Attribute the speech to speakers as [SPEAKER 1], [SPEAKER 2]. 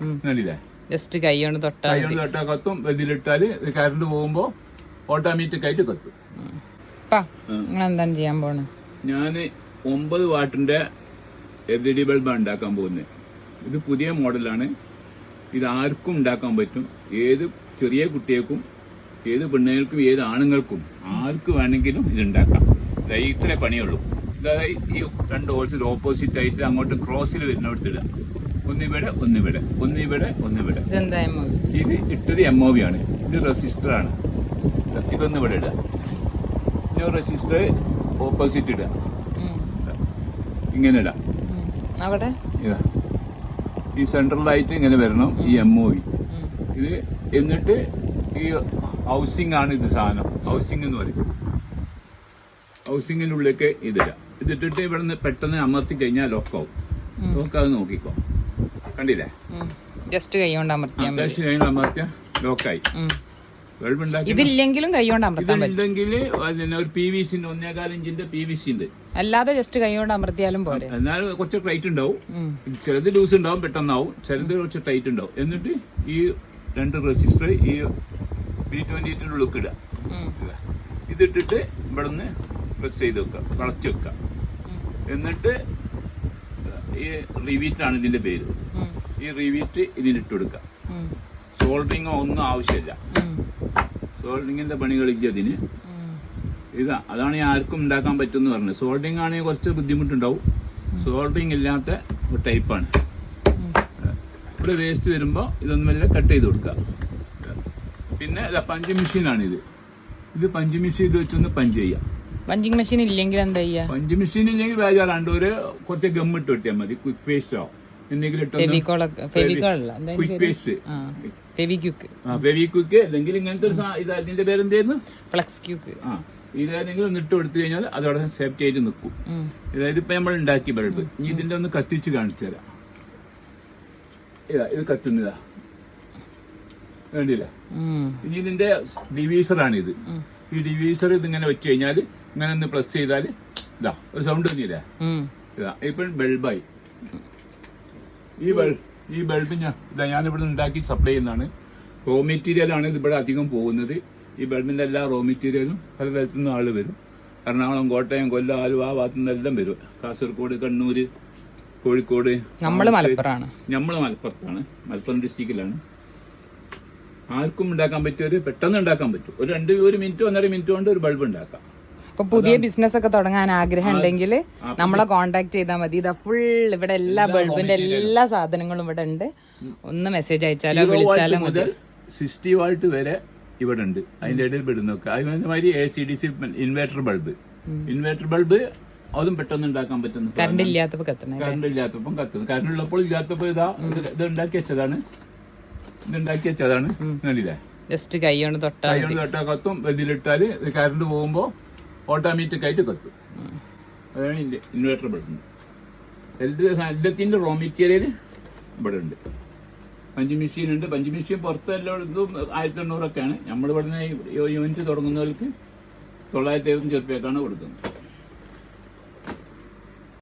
[SPEAKER 1] കണ്ടില്ലേ?
[SPEAKER 2] ജസ്റ്റ് കൈ കൊണ്ട് തൊട്ടാ
[SPEAKER 1] കൈ കൊണ്ട് തൊട്ടാൽ കത്തും ഇതിലിട്ടാൽ കറണ്ട് പോകുമ്പോ ഓട്ടോമാറ്റിക് ആയിട്ട് കത്തും.
[SPEAKER 2] നിങ്ങൾ എന്താണ് ചെയ്യാൻ പോണേ?
[SPEAKER 1] ഞാൻ ഒമ്പത് വാട്ടിന്റെ എൽ ഇ ഡി ബൾബാണ് ഉണ്ടാക്കാൻ പോകുന്നത് ഇത് പുതിയ മോഡലാണ്. ഇത് ആർക്കും ഉണ്ടാക്കാൻ പറ്റും. ഏത് ചെറിയ കുട്ടികൾക്കും ഏത് പെണ്ണുങ്ങൾക്കും ഏത് ആണുങ്ങൾക്കും ആർക്ക് വേണമെങ്കിലും ഇത് ഉണ്ടാക്കാം. ഇത്രേ പണിയുള്ളൂ. അതായത് ഈ രണ്ട് ഹോൾസിൽ ഓപ്പോസിറ്റ് ആയിട്ട് അങ്ങോട്ട് ക്രോസിൽ വരുന്നിടത്തിടുക ഒന്നിവിടെ ഒന്നിവിടെ ഒന്നിവിടെ ഒന്നിവിടെ. ഇത് ഇട്ടത് എം ഒ വി ആണ്. ഇത് റെസിസ്റ്റർ ആണ്. ഇതൊന്നിവിടെ ഇടുക ഇത് റെസിസ്റ്റർ ഓപ്പോസിറ്റ് ഇടുക ഇങ്ങനെ ഇടാം.
[SPEAKER 2] അവിടെ?
[SPEAKER 1] ഇതാ. ഈ സെൻട്രലായിട്ട് ഇങ്ങനെ വരണം ഈ എം ഒ വി ഇത് എന്നിട്ട് ഈ ഹൗസിംഗ് ആണ് ഇത് സാധനം. ഹൗസിംഗ് എന്ന് പറയും. ഹൗസിംഗിനുള്ളിലേക്ക് ഇതിടാം. ഇതിട്ടിട്ട് ഇവിടെ നിന്ന് പെട്ടെന്ന് അമർത്തി കഴിഞ്ഞാൽ ലോക്കാവും ലോക്കാതെ നോക്കിക്കോ. കണ്ടില്ലേ?
[SPEAKER 2] ജസ്റ്റ് കൈ കൊണ്ട് അമർത്തിയാൽ
[SPEAKER 1] ലോക്കായി.
[SPEAKER 2] ഇതില്ലെങ്കിലും കൈ കൊണ്ട് അമർത്താൻ
[SPEAKER 1] ഇതുണ്ടെങ്കിൽ ഒരു പി വി സിന്റെ ഒന്നേകാൽ ഇഞ്ചിന്റെ പി വി
[SPEAKER 2] അല്ലാതെ ജസ്റ്റ് കൈ കൊണ്ട് അമർത്തിയാലും പോലെ
[SPEAKER 1] എന്നാൽ കുറച്ച് ടൈറ്റ് ഉണ്ടാവും. ചിലത് ലൂസ് ഉണ്ടാവും പെട്ടെന്നാവും. ചിലത് കുറച്ച് ടൈറ്റ് ഉണ്ടാവും. എന്നിട്ട് ഈ രണ്ട് റെസിസ്റ്റർ ഈ ബി ട്വന്റി ലുക്ക് ഉള്ളിൽ ഇടുക. ഇതിട്ടിട്ട് ഇവിടുന്ന് പ്രസ് ചെയ്ത് വെക്കുക വളച്ച് വെക്കുക എന്നിട്ട് ഈ റിവീറ്റാണ് ഇതിന്റെ പേര്. ഈ റിവീറ്റ് ഇതിലിട്ട് കൊടുക്കുക
[SPEAKER 2] ഉം.
[SPEAKER 1] സോൾഡറിങ്ങോ ഒന്നും ആവശ്യമില്ല.
[SPEAKER 2] സോൾഡിങ്ങിന്റെ
[SPEAKER 1] പണി പണികളില്ല അതിന് ഇതാ അതാണ് ഈ ആർക്കും ഉണ്ടാക്കാൻ പറ്റുമെന്ന് പറഞ്ഞത്. സോൾഡിങ് ആണെങ്കിൽ കുറച്ച് ബുദ്ധിമുട്ടുണ്ടാവും. സോൾഡിങ് ഇല്ലാത്ത ഒരു ടൈപ്പാണ് ഇവിടെ വേസ്റ്റ് വരുമ്പോൾ ഇതൊന്നും വല്ല കട്ട് ചെയ്ത് കൊടുക്കുക പിന്നെ പഞ്ച് മെഷീനാണ് ഇത് ഇത് പഞ്ച് മെഷീൻ വെച്ചൊന്ന് പഞ്ച് ചെയ്യാം.
[SPEAKER 2] പഞ്ചിങ് മെഷീൻ ഇല്ലെങ്കിൽ എന്താ ചെയ്യാ?
[SPEAKER 1] പഞ്ച് മെഷീൻ ഇല്ലെങ്കിൽ വേജാറാണ്ട് ഒരു കുറച്ച് ഗം ഇട്ട് കിട്ടിയാൽ മതി. ക്വിക്ക് പേസ്റ്റോ എന്തെങ്കിലും ക്വിക്ക് പേസ്റ്റ്
[SPEAKER 2] ഫെവിക്യൂക്ക്
[SPEAKER 1] ആ ഫെവി ക്വിക്ക് അല്ലെങ്കിൽ ഇങ്ങനത്തെ ഒരു ഇത് അതിന്റെ പേരെന്തായിരുന്നു?
[SPEAKER 2] ഫ്ലക്സ് ക്യൂക്ക്
[SPEAKER 1] ആ ഇതേതെങ്കിലും ഒന്ന് ഇട്ട് കൊടുത്തു കഴിഞ്ഞാൽ അതവിടെ സേഫ്റ്റി ആയിട്ട് നിൽക്കും. അതായത് ഇപ്പൊ നമ്മൾ ഉണ്ടാക്കി ബൾബ്. ഇനി ഇതിന്റെ ഒന്ന് കത്തിച്ച് കാണിച്ചു തരാം. ഇതാ ഇത് കത്തുന്നതാ. വേണ്ടില്ല ഇനി ഇതിന്റെ ഡിവീസറാണ് ഇത് ഈ ഡിവീസർ ഇതിങ്ങനെ വെച്ച് കഴിഞ്ഞാൽ ഇങ്ങനെ ഒന്ന് പ്ലസ് ചെയ്താൽ ഇതാ ഒരു സൗണ്ട് വന്നില്ലേ? ഇതാ ഇപ്പൊ ബൾബായി ഈ ബൾബ് ഈ ബൾബ് ഞാൻ ഇതാ ഞാൻ ഇവിടെ ഉണ്ടാക്കി സപ്ലൈ ചെയ്യുന്നതാണ്. റോ മെറ്റീരിയൽ ആണ് ഇത് ഇവിടെ അധികം പോകുന്നത്. ഈ ബൾബിന്റെ എല്ലാ റോ മെറ്റീരിയലും പല സ്ഥലത്തു നിന്ന് ആൾ വരും. എറണാകുളം കോട്ടയം കൊല്ലം ആലുവ ആ ഭാഗത്തു നിന്നെല്ലാം വരും. കാസർഗോഡ് കണ്ണൂര് കോഴിക്കോട്
[SPEAKER 2] നമ്മൾ മലപ്പുറമാണ്.
[SPEAKER 1] നമ്മൾ മലപ്പുറത്താണ്. മലപ്പുറം ഡിസ്ട്രിക്റ്റിലാണ് ആർക്കും ഉണ്ടാക്കാൻ പറ്റിയ ഒരു പെട്ടെന്ന് ഉണ്ടാക്കാൻ പറ്റും. ഒരു രണ്ട് ഒരു മിനിറ്റ് ഒന്നര മിനിറ്റ് കൊണ്ട് ഒരു ബൾബ് ഉണ്ടാക്കാം.
[SPEAKER 2] അപ്പൊ പുതിയ ബിസിനസ് ഒക്കെ തുടങ്ങാൻ ആഗ്രഹം ഉണ്ടെങ്കിൽ നമ്മളെ കോണ്ടാക്ട് ചെയ്താൽ മതി. ഇതാ ഫുൾ ഇവിടെ എല്ലാ ബൾബിന്റെ എല്ലാ സാധനങ്ങളും ഇവിടെ ഉണ്ട്. ഒന്ന് മെസ്സേജ് അയച്ചാലോ വിളിച്ചാലോ മതി.
[SPEAKER 1] മുതൽ സിക്സ്റ്റി വാൾട്ട് വരെ ഇവിടെ ഉണ്ട്. അതിന്റെ ഇടയിൽ പെടുന്നൊക്കെ അതുമാതിരി A C D C inverter bulb inverter bulb അതും പെട്ടെന്ന് ഉണ്ടാക്കാൻ പറ്റുന്ന.
[SPEAKER 2] കറണ്ട് ഇല്ലാത്തപ്പോ കത്തുന്നത്
[SPEAKER 1] കറണ്ട് ഇല്ലാത്തപ്പം കത്തുന്നത് കറണ്ട് ഉള്ളപ്പോൾ ഇല്ലാത്തപ്പോൾ ഇതാ ഇത് ഉണ്ടാക്കി വെച്ചതാണ്. ഇത് ഉണ്ടാക്കി വെച്ചതാണ്. കണ്ടില്ലേ?
[SPEAKER 2] ജസ്റ്റ് കൈ കൊണ്ട് തൊട്ടാ
[SPEAKER 1] കൈ കൊണ്ട് തൊട്ടാ കത്തും. ഇതിലിട്ടാൽ കറണ്ട് പോകുമ്പോൾ ഓട്ടോമാറ്റിക് ആയിട്ട് കത്തും. അതാണ് ഇൻവേർട്ടർ ബൾബ് എല്ലാത്തിന്റെ റോ മെറ്റീരിയൽ ഇവിടെ ഉണ്ട്. പഞ്ച് മെഷീൻ ഉണ്ട്. പഞ്ച് മെഷീൻ പുറത്ത് ആയിരത്തി എണ്ണൂറൊക്കെയാണ്. നമ്മൾ യൂണിറ്റ് തുടങ്ങുന്നവർക്ക് തൊള്ളായിരത്തി എഴുപത്തഞ്ച് റുപ്യക്കാണ് കൊടുക്കുന്നത്.